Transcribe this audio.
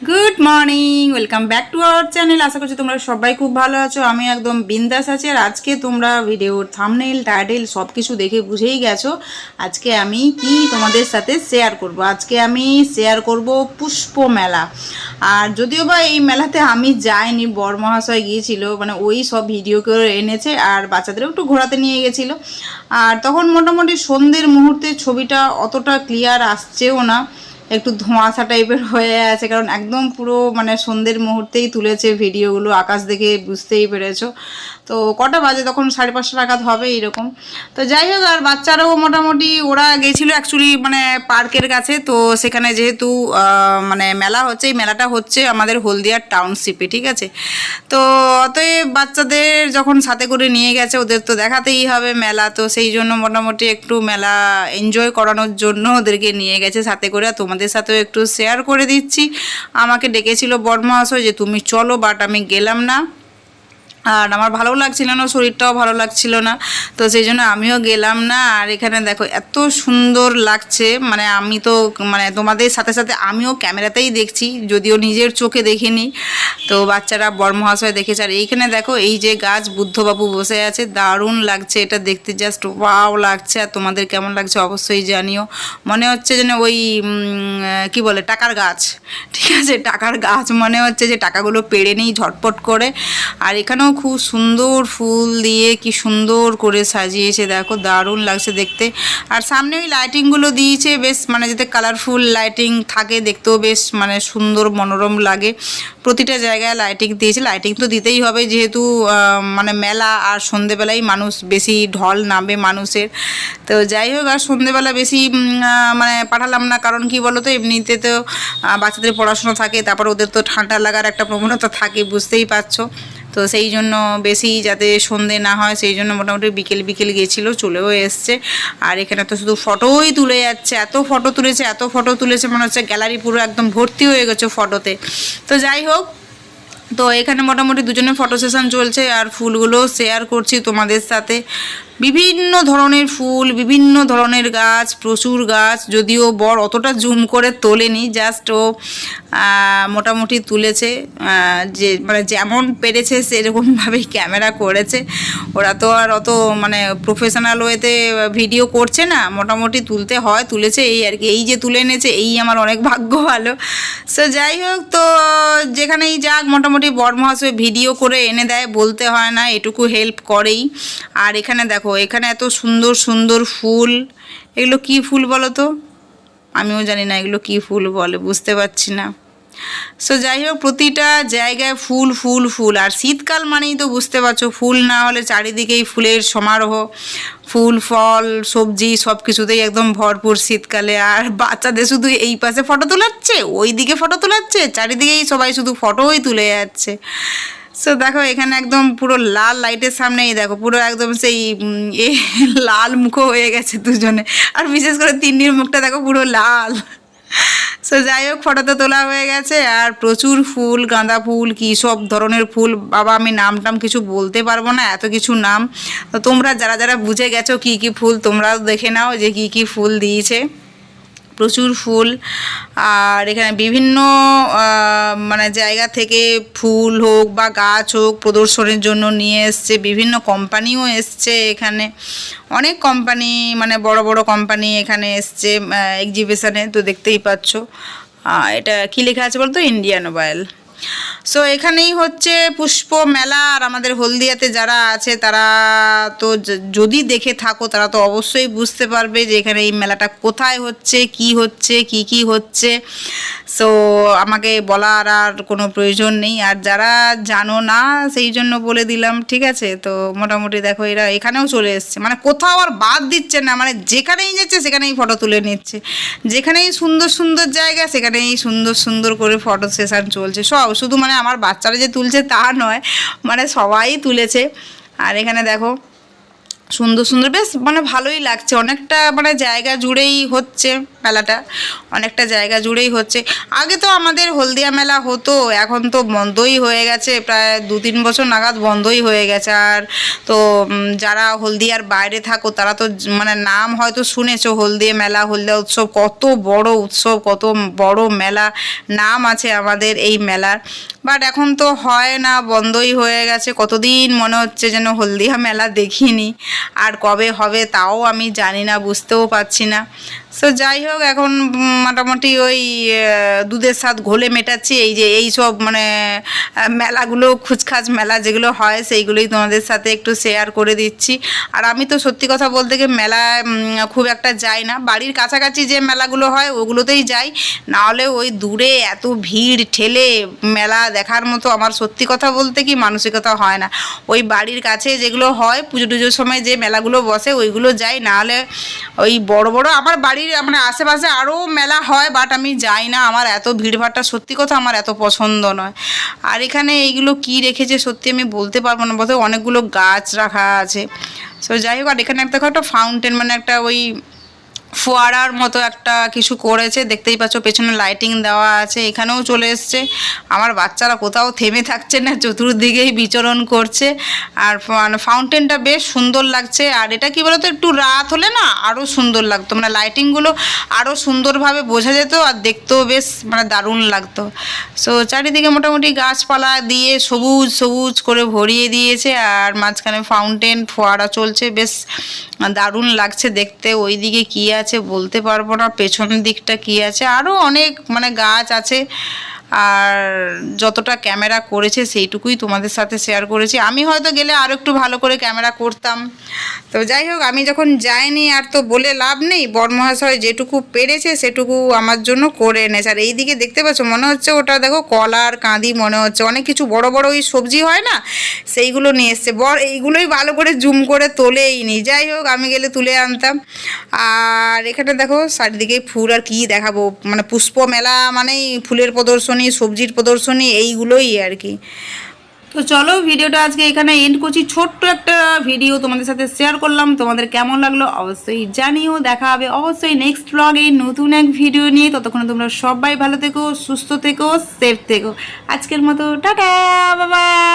Good morning welcome back to our channel আশা করছি তোমরা সবাই খুব ভালো আছো। আমি একদম বিন্দাস আছি আর আজকে তোমরা ভিডিওর থামনেল টাইটেল সব কিছু দেখে বুঝেই গেছো। আজকে আমি কি তোমাদের সাথে শেয়ার করব? আজকে আমি শেয়ার করব পুষ্প মেলা। আর যদিও বা এই মেলাতে আমি যাইনি, বর মহাশয় গিয়েছিল মানে ওই সব ভিডিও করে এনেছে আর বাচ্চাদেরও একটু ঘোরাতে নিয়ে গেছিল। আর তখন মোটামুটি সন্ধ্যের মুহূর্তে ছবিটা অতটা ক্লিয়ার আসছেও না। একটু ধোঁয়াশা টাইপের হয়ে আছে, কারণ একদম পুরো মানে সন্ধ্যের মুহূর্তেই তুলেছে ভিডিওগুলো, আকাশ দেখে বুঝতেই পেরেছ। তো কটা বাজে তখন? সাড়ে পাঁচটা নাগাদ হবে এরকম তো যাই হোক, আর বাচ্চারাও মোটামুটি, ওরা গেছিল অ্যাকচুয়ালি মানে পার্কের কাছে, তো সেখানে যেহেতু মানে মেলা হচ্ছে, এই মেলাটা হচ্ছে আমাদের হলদিয়ার টাউনশিপে, ঠিক আছে? তো অতএব বাচ্চাদের যখন সাথে করে নিয়ে গেছে, ওদের তো দেখাতেই হবে মেলা, তো সেই জন্য মোটামুটি একটু মেলা এনজয় করানোর জন্য ওদেরকে নিয়ে গেছে সাথে করে, আর তোমাদের সাথেও একটু শেয়ার করে দিচ্ছি। আমাকে ডেকেছিল বর্মহাশয় যে, তুমি চলো বাট আমি গেলাম না। আর আমার ভালো লাগছিল না, শরীরটাও ভালো লাগছিল না। তো সেই জন্য আমিও গেলাম না। আর এখানে দেখো, এত সুন্দর লাগছে। মানে আমি তো মানে তোমাদের সাথে সাথে আমিও ক্যামেরাতেই দেখছি, যদিও নিজের চোখে দেখিনি। তো বাচ্চারা বর্মহাশয় দেখেছে। আর এইখানে দেখো, এই যে গাছ, বুদ্ধবাবু বসে আছে, দারুণ লাগছে এটা দেখতে। জাস্ট ওয়াও লাগছে। আর তোমাদের কেমন লাগছে অবশ্যই জানিও। মনে হচ্ছে যেন ওই কি বলে, টাকার গাছ। ঠিক আছে, টাকার গাছ। মনে হচ্ছে যে টাকাগুলো পেড়ে নেই ঝটপট করে। আর এখানেও খুব সুন্দর ফুল দিয়ে কি সুন্দর করে সাজিয়েছে, দেখো দারুণ লাগছে দেখতে। আর সামনে ওই লাইটিংগুলো দিয়েছে, বেশ মানে যাতে কালারফুল লাইটিং থাকে দেখতেও বেশ মানে সুন্দর মনোরম লাগে। প্রতিটা জায়গায় লাইটিং দিয়েছে লাইটিং তো দিতেই হবে যেহেতু মানে মেলা আর সন্ধেবেলায় মানুষ বেশি ঢল নামবে মানুষের। তো যাই হোক, আর সন্ধেবেলা বেশি মানে পাঠালাম না, কারণ কি বলো তো এমনিতে তো বাচ্চাদের পড়াশোনা থাকে, তারপর ওদের তো ঠান্ডা লাগার একটা প্রবণতা থাকে, বুঝতেই পারছ। তো সেই জন্য বেশি যাতে সন্ধে না হয়, সেই জন্য মোটামুটি বিকেল বিকেল গেছিল, চলেও এসছে। আর এখানে তো শুধু ফটোই তুলে যাচ্ছে, এত ফটো তুলেছে, এত ফটো তুলেছে, মনে হচ্ছে গ্যালারি পুরো একদম ভর্তি হয়ে গেছে ফটোতে। তো যাই হোক, তো এখানে মোটামুটি দুজনের ফটো সেশন চলছে, আর ফুলগুলো শেয়ার করছি তোমাদের সাথে। বিভিন্ন ধরনের ফুল, বিভিন্ন ধরনের গাছ, প্রচুর গাছ। যদিও বর অতটা জুম করে তোলেনি জাস্ট ও মোটামুটি তুলেছে যে মানে যেমন পেরেছে সেরকমভাবেই ক্যামেরা করেছে। ওরা তো আর অত মানে প্রফেশনাল ওয়েতে ভিডিও করছে না। মোটামুটি তুলতে হয়, তুলেছে এই আর কি। এই যে তুলে এনেছে, এই আমার অনেক ভাগ্য ভালো। সো যাই হোক, তো, যেখানেই যাক, মোটামুটি বর মহাশয় ভিডিও করে এনে দেয়, বলতে হয় না, এটুকু হেল্প করেই। আর এখানে দেখো এখানে এত সুন্দর সুন্দর ফুল। এগুলো কি ফুল বলো তো? আমিও জানি না এগুলো কি ফুল বলে, বুঝতে পারছি না। সো যাই হোক, প্রতিটা জায়গায় ফুল ফুল ফুল। আর শীতকাল মানেই তো বুঝতে পারছ, ফুল না হলে চারিদিকেই ফুলের সমারোহ। ফুল, ফল, সবজি সব কিছুতেই একদম ভরপুর শীতকালে। আর বাচ্চাদের শুধু এই পাশে ফটো তোলাচ্ছে ওই দিকে ফটো তোলাচ্ছে, চারিদিকেই সবাই শুধু ফটোই তুলে যাচ্ছে। সো দেখো, এখানে একদম পুরো লাল লাইটের সামনেই দেখো, পুরো একদম সেই এ, লাল মুখো হয়ে গেছে দুজনে। আর বিশেষ করে তিন্নির মুখটা দেখো পুরো লাল। সো যাই হোক ফটো তো তোলা হয়ে গেছে। আর প্রচুর ফুল, গাঁদা ফুল, কী সব ধরনের ফুল। বাবা, আমি নাম টাম কিছু বলতে পারব না, এত কিছু নাম। তো তোমরা যারা যারা বুঝে গেছো কী কী ফুল, তোমরাও দেখে নাও যে কী কী ফুল দিয়েছে। প্রচুর ফুল। আর এখানে বিভিন্ন মানে জায়গা থেকে ফুল হোক বা গাছ হোক প্রদর্শনের জন্য নিয়ে এসছে। বিভিন্ন কোম্পানিও এসছে এখানে। অনেক কোম্পানি মানে বড় বড় কোম্পানি এখানে এসছে এক্সিবিশানে তো দেখতেই পাচ্ছ। এটা কী লেখা আছে বলতো? ইন্ডিয়ান অয়েল সো এখানেই হচ্ছে পুষ্প মেলা আর আমাদের হলদিয়াতে যারা আছে, তারা তো যদি দেখে থাকো, তারা তো অবশ্যই বুঝতে পারবে যে এখানে এই মেলাটা কোথায় হচ্ছে, কি হচ্ছে, কি কি হচ্ছে। সো আমাকে বলার আর কোনো প্রয়োজন নেই। আর যারা জানো না, সেই জন্য বলে দিলাম, ঠিক আছে? তো মোটামুটি দেখো, এরা এখানেও চলে এসছে। মানে কোথাও আর বাদ দিচ্ছে না মানে যেখানেই যাচ্ছে, সেখানেই ফটো তুলে নিচ্ছে। যেখানেই সুন্দর সুন্দর জায়গা, সেখানেই সুন্দর সুন্দর করে ফটো সেশন চলছে। সব শুধু মানে আমার বাচ্চারা যে তুলছে তা নয় মানে সবাই তুলেছে। আর এখানে দেখো সুন্দর সুন্দর। বেশ মানে ভালোই লাগছে। অনেকটা মানে জায়গা জুড়েই হচ্ছে মেলাটা। অনেকটা জায়গা জুড়েই হচ্ছে। আগে তো আমাদের হলদিয়া মেলা হতো, এখন তো বন্ধই হয়ে গেছে। প্রায় দু তিন বছর নাগাদ বন্ধই হয়ে গেছে। আর তো যারা হলদিয়ার বাইরে থাকো, তারা তো মানে নাম হয়তো শুনেছো, হলদিয়া মেলা, হলদিয়া উৎসব। কত বড় উৎসব, কত বড় মেলা। নাম আছে আমাদের এই মেলার। বাট এখন তো হয় না, বন্ধই হয়ে গেছে। কতদিন মনে হচ্ছে যেন হলদিয়া মেলা দেখিনি। আর কবে হবে তাও আমি জানি না, বুঝতেও পারছি না। সো যাই হোক, এখন মোটামুটি ওই দুধের স্বাদ ঘোলে মেটাচ্ছি। এই যে, এই সব মানে মেলাগুলো, খুচখাচ মেলা যেগুলো হয়, সেইগুলোই তোমাদের সাথে একটু শেয়ার করে দিচ্ছি। আর আমি তো সত্যি কথা বলতে গিয়ে মেলায় খুব একটা যাই না। বাড়ির কাছাকাছি যে মেলাগুলো হয়, ওগুলোতেই যাই। নাহলে ওই দূরে এত ভিড় ঠেলে মেলা দেখার মতো আমার সত্যি কথা বলতে কি মানসিকতা হয় না। ওই বাড়ির কাছে যেগুলো হয়, পুজো টুজোর সময় যে মেলাগুলো বসে, ওইগুলো যাই। নাহলে ওই বড় বড়, আমার বাড়ির মানে আশেপাশে আরও মেলা হয় বাট আমি যাই না। আমার এত ভিড়ভাড়টা সত্যি কথা আমার এত পছন্দ নয়। আর এখানে এইগুলো কি রেখেছে সত্যি আমি বলতে পারব না। বোধহয় অনেকগুলো গাছ রাখা আছে। সো যাই হোক, আর এখানে একটা একটা ফাউন্টেন মানে একটা ওই ফোয়ারার মতো একটা কিছু করেছে। দেখতেই পাচ্ছ পেছনে লাইটিং দেওয়া আছে, এখানেও চলে এসছে। আমার বাচ্চারা কোথাও থেমে থাকছে না, চতুর্দিকেই বিচরণ করছে। আর মানে ফাউন্টেনটা বেশ সুন্দর লাগছে। আর এটা কি বলতো, একটু রাত হলে না আরও সুন্দর লাগতো। মানে লাইটিংগুলো আরও সুন্দরভাবে বোঝা যেত আর দেখতেও বেশ মানে দারুণ লাগতো। সো চারিদিকে মোটামুটি গাছপালা দিয়ে সবুজ সবুজ করে ভরিয়ে দিয়েছে। আর মাঝখানে ফাউন্টেন ফোয়ারা চলছে, বেশ দারুণ লাগছে দেখতে। ওইদিকে কী আছে? বলতে পারব না পেছন দিকটা কি আছে? আরও অনেক মানে গাছ আছে। আর যতটা ক্যামেরা করেছে সেইটুকুই তোমাদের সাথে শেয়ার করেছি। আমি হয়তো গেলে আরও একটু ভালো করে ক্যামেরা করতাম। তো যাই হোক, আমি যখন যাইনি আর তো বলে লাভ নেই, বরমহাশয় যেটুকু পেরেছে সেটুকু আমার জন্য করে এনেছে। আর এইদিকে দেখতে পাচ্ছ, মনে হচ্ছে ওটা দেখো কলার কাঁদি মনে হচ্ছে। অনেক কিছু বড় বড় ওই সবজি হয় না, সেইগুলো নিয়ে এসছে। বর এইগুলোই ভালো করে জুম করে তোলেই নি। যাই হোক, আমি গেলে তুলে আনতাম। আর এখানে দেখো চারিদিকে ফুল আর কি দেখাবো। মানে পুষ্প মেলা মানেই ফুলের প্রদর্শনী। সবজির প্রদর্শনী, এইগুলোই আর কি। তো চলো ভিডিওটা আজকে এখানে এন্ড করছি। ছোট্ট একটা ভিডিও তোমাদের সাথে শেয়ার করলাম। তোমাদের কেমন লাগল অবশ্যই জানিও। দেখা হবে অবশ্যই নেক্সট ব্লগে নতুন এক ভিডিও নিয়ে। ততক্ষণে তোমরা সবাই ভালো থেকো, সুস্থ থেকো সেফ থেকো। আজকের মতো, টাটা বাবাই